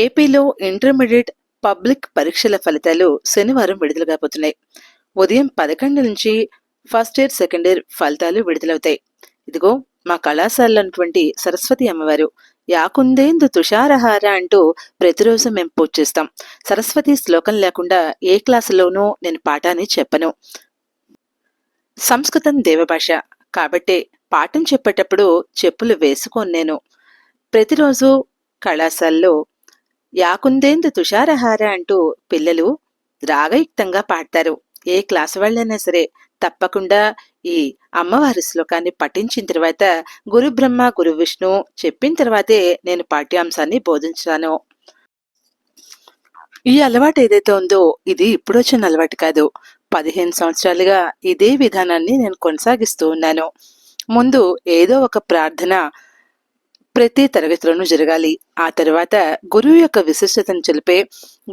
ఏపీలో intermediate public పరీక్షల ఫలితాలు శనివారం విడుదల కాబోతున్నాయి. ఉదయం పదకొండు నుంచి ఫస్ట్ ఇయర్ సెకండ్ ఇయర్ ఫలితాలు విడుదలవుతాయి. ఇదిగో మా కళాశాలలో ఉన్నటువంటి సరస్వతి అమ్మవారు యాకుందేందు తుషారహార అంటూ ప్రతిరోజు మేము పూజ చేస్తాం. సరస్వతి శ్లోకం లేకుండా ఏ క్లాసులోనూ నేను పాఠాన్ని చెప్పను. సంస్కృతం దేవభాష. కాబట్టే పాఠం చెప్పేటప్పుడు చెప్పులు వేసుకోను నేను ప్రతిరోజు కళాశాలలో యాకుందేందు తుషారహార అంటూ పిల్లలు రాగయుక్తంగా పాడతారు. ఏ క్లాసు వాళ్ళైనా సరే తప్పకుండా ఈ అమ్మవారి శ్లోకాన్ని పఠించిన తర్వాత గురు బ్రహ్మ గురు విష్ణు చెప్పిన తర్వాతే నేను పాఠ్యాంశాన్ని బోధించాను. ఈ అలవాటు ఏదైతే ఉందో ఇది ఇప్పుడు వచ్చిన అలవాటు కాదు. పదిహేను సంవత్సరాలుగా ఇదే విధానాన్ని నేను కొనసాగిస్తూ ఉన్నాను. ముందు ఏదో ఒక ప్రార్థన ప్రతి తరగతిలోనూ జరగాలి. ఆ తర్వాత గురువు యొక్క విశిష్టతను తెలిపే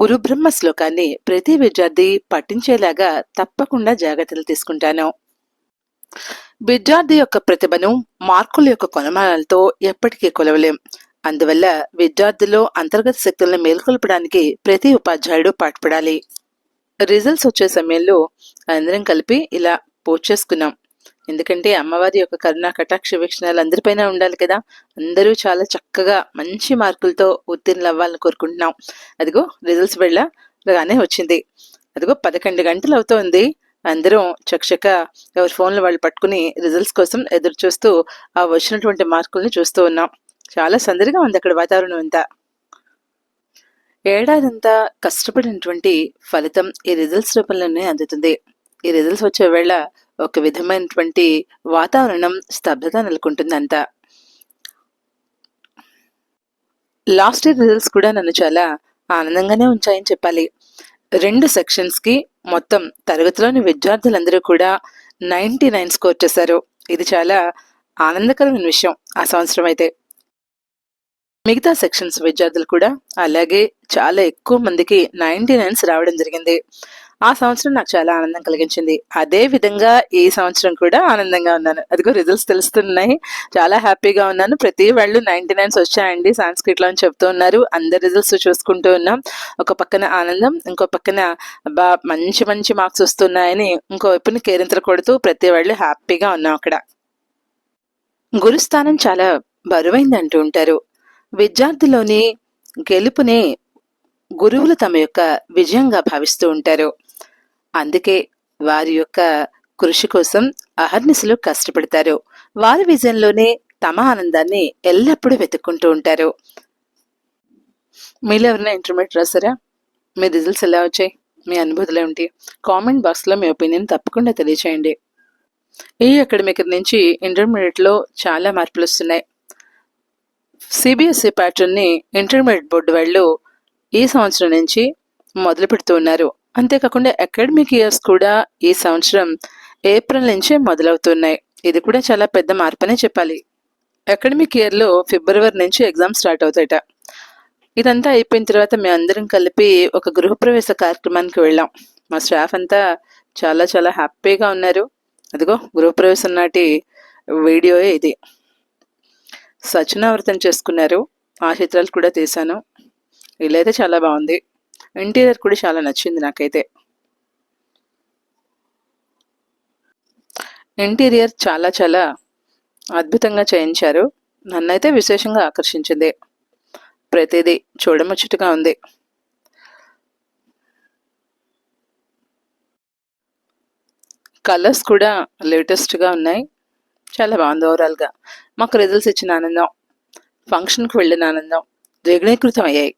గురు బ్రహ్మ శ్లోకాన్ని ప్రతి విద్యార్థి పఠించేలాగా తప్పకుండా జాగ్రత్తలు తీసుకుంటాను. విద్యార్థి యొక్క ప్రతిభను మార్కుల యొక్క కొలమానాలతో ఎప్పటికీ కొలవలేం. అందువల్ల విద్యార్థుల్లో అంతర్గత శక్తులను మేల్కొల్పడానికి ప్రతి ఉపాధ్యాయుడు పాటుపడాలి. రిజల్ట్స్ వచ్చే సమయంలో అందరం కలిపి ఇలా పోస్ట్ చేసుకున్నాం ఎందుకంటే అమ్మవారి యొక్క కరుణ కటాక్ష వీక్షణాలు అందరిపైన ఉండాలి కదా. అందరూ చాలా చక్కగా మంచి మార్కులతో ఉత్తీర్ణులు అవ్వాలని కోరుకుంటున్నాం. అదిగో రిజల్ట్స్ వెళ్ళగానే వచ్చింది. అదిగో పదకొండు గంటలు అవుతోంది. అందరం చకచక ఎవరి ఫోన్లు వాళ్ళు పట్టుకుని రిజల్ట్స్ కోసం ఎదురు చూస్తూ ఆ వచ్చినటువంటి మార్కుల్ని చూస్తూ ఉన్నాం. చాలా సందడిగా ఉంది అక్కడ వాతావరణం అంతా. ఏడాదంతా కష్టపడినటువంటి ఫలితం ఈ రిజల్ట్స్ రూపంలోనే అందుతుంది. ఈ రిజల్ట్స్ వచ్చే వేళ ఒక విధమైనటువంటి వాతావరణం స్తబ్దత నెలకొంటుందంట. లాస్ట్ ఇయర్ రిజల్ట్స్ కూడా నన్ను చాలా ఆనందంగానే ఉంచాయని చెప్పాలి. రెండు సెక్షన్స్కి మొత్తం తరగతిలోని విద్యార్థులందరూ కూడా నైంటీ నైన్ స్కోర్ చేశారు. ఇది చాలా ఆనందకరమైన విషయం ఆ సంవత్సరం అయితే. మిగతా సెక్షన్స్ విద్యార్థులు కూడా అలాగే చాలా ఎక్కువ మందికి నైంటీ నైన్స్ రావడం జరిగింది. ఆ సంవత్సరం నాకు చాలా ఆనందం కలిగించింది. అదే విధంగా ఈ సంవత్సరం కూడా ఆనందంగా ఉన్నాను. అదిగో రిజల్ట్స్ తెలుస్తున్నాయి. చాలా హ్యాపీగా ఉన్నాను. ప్రతి వాళ్ళు నైన్టీ నైన్స్ వచ్చాయండి సాంస్క్రిట్లో అని చెప్తూ ఉన్నారు. అందరి రిజల్ట్స్ చూసుకుంటూ ఉన్నాం. ఒక పక్కన ఆనందం ఇంకో పక్కన బా మంచి మంచి మార్క్స్ వస్తున్నాయని ఇంకో వైపుని కేరింతలు కొడుతూ ప్రతి వాళ్ళు హ్యాపీగా ఉన్నాం అక్కడ. గురుస్థానం చాలా బరువైంది అంటూ ఉంటారు. విద్యార్థిలోని గెలుపునే గురువులు తమ యొక్క విజయంగా భావిస్తూ ఉంటారు. అందుకే వారి యొక్క కృషి కోసం అహర్నిశలు కష్టపడతారు. వారి విజయంలోనే తమ ఆనందాన్ని ఎల్లప్పుడూ వెతుక్కుంటూ ఉంటారు. మీలో ఎవరైనా ఇంటర్మీడియట్ రాసారా మీ రిజల్ట్స్ ఎలా వచ్చాయి? మీ అనుభూతులు ఏమిటి? కామెంట్ బాక్స్లో మీ ఒపీనియన్ తప్పకుండా తెలియచేయండి. ఈ అకాడమిక్ నుంచి ఇంటర్మీడియట్లో చాలా మార్పులు వస్తున్నాయి. సిబిఎస్ఈ ప్యాటర్న్ని ఇంటర్మీడియట్ బోర్డు వాళ్ళు ఈ సంవత్సరం నుంచి మొదలు పెడుతూ ఉన్నారు. అంతేకాకుండా అకాడమిక్ ఇయర్స్ కూడా ఈ సంవత్సరం ఏప్రిల్ నుంచే మొదలవుతున్నాయి. ఇది కూడా చాలా పెద్ద మార్పనే చెప్పాలి. అకాడమిక్ ఇయర్లో ఫిబ్రవరి నుంచి ఎగ్జామ్ స్టార్ట్ అవుతాయట. ఇదంతా అయిపోయిన తర్వాత మేము అందరం కలిపి ఒక గృహప్రవేశ కార్యక్రమానికి వెళ్ళాం. మా స్టాఫ్ అంతా చాలా చాలా హ్యాపీగా ఉన్నారు. అదిగో గృహప్రవేశం నాటి వీడియోయే ఇది. సచనావృతం చేసుకున్నారు. ఆ చిత్రాలు కూడా తీశాను. అయితే చాలా బాగుంది. ఇంటీరియర్ కూడా చాలా నచ్చింది నాకైతే. ఇంటీరియర్ చాలా చాలా అద్భుతంగా చేయించారు. నన్నైతే విశేషంగా ఆకర్షించింది. ప్రతిదీ చూడముచ్చటగా ఉంది. కలర్స్ కూడా లేటెస్ట్గా ఉన్నాయి. చాలా బాగుంది ఓవరాల్గా. మాకు రిజల్ట్స్ ఇచ్చిన ఆనందం. ఫంక్షన్కి వెళ్ళిన ఆనందం. ద్విగుణీకృతం అయ్యాయి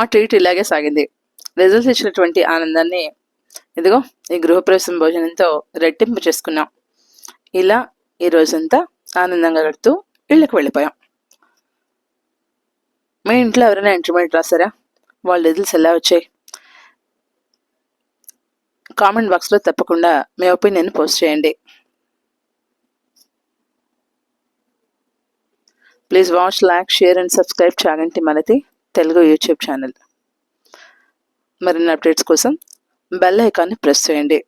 మా ట్రీట్ ఇలాగే సాగింది. రిజల్ట్స్ ఇచ్చినటువంటి ఆనందాన్ని ఇదిగో ఈ గృహప్రవేశం భోజనంతో రెట్టింపు చేసుకున్నాం. ఇలా ఈ రోజంతా ఆనందంగా గడుపుతూ ఇళ్ళకి వెళ్ళిపోయాం. మీ ఇంట్లో ఎవరైనా ఇంటర్మీడియట్ రాసారా? వాళ్ళ రిజల్ట్స్ ఎలా వచ్చాయి? కామెంట్ బాక్స్లో తప్పకుండా మీ ఒపీనియన్ పోస్ట్ చేయండి. Please watch like share and subscribe Chaganti మనతి Telugu YouTube channel. మరిన్ని అప్డేట్స్ కోసం బెల్ ఐకాన్ని ప్రెస్ చేయండి.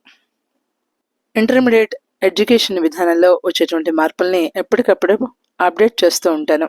ఇంటర్మీడియట్ ఎడ్యుకేషన్ విధానంలో వచ్చేటువంటి మార్పుల్ని ఎప్పటికప్పుడు అప్డేట్ చేస్తూ ఉంటాను.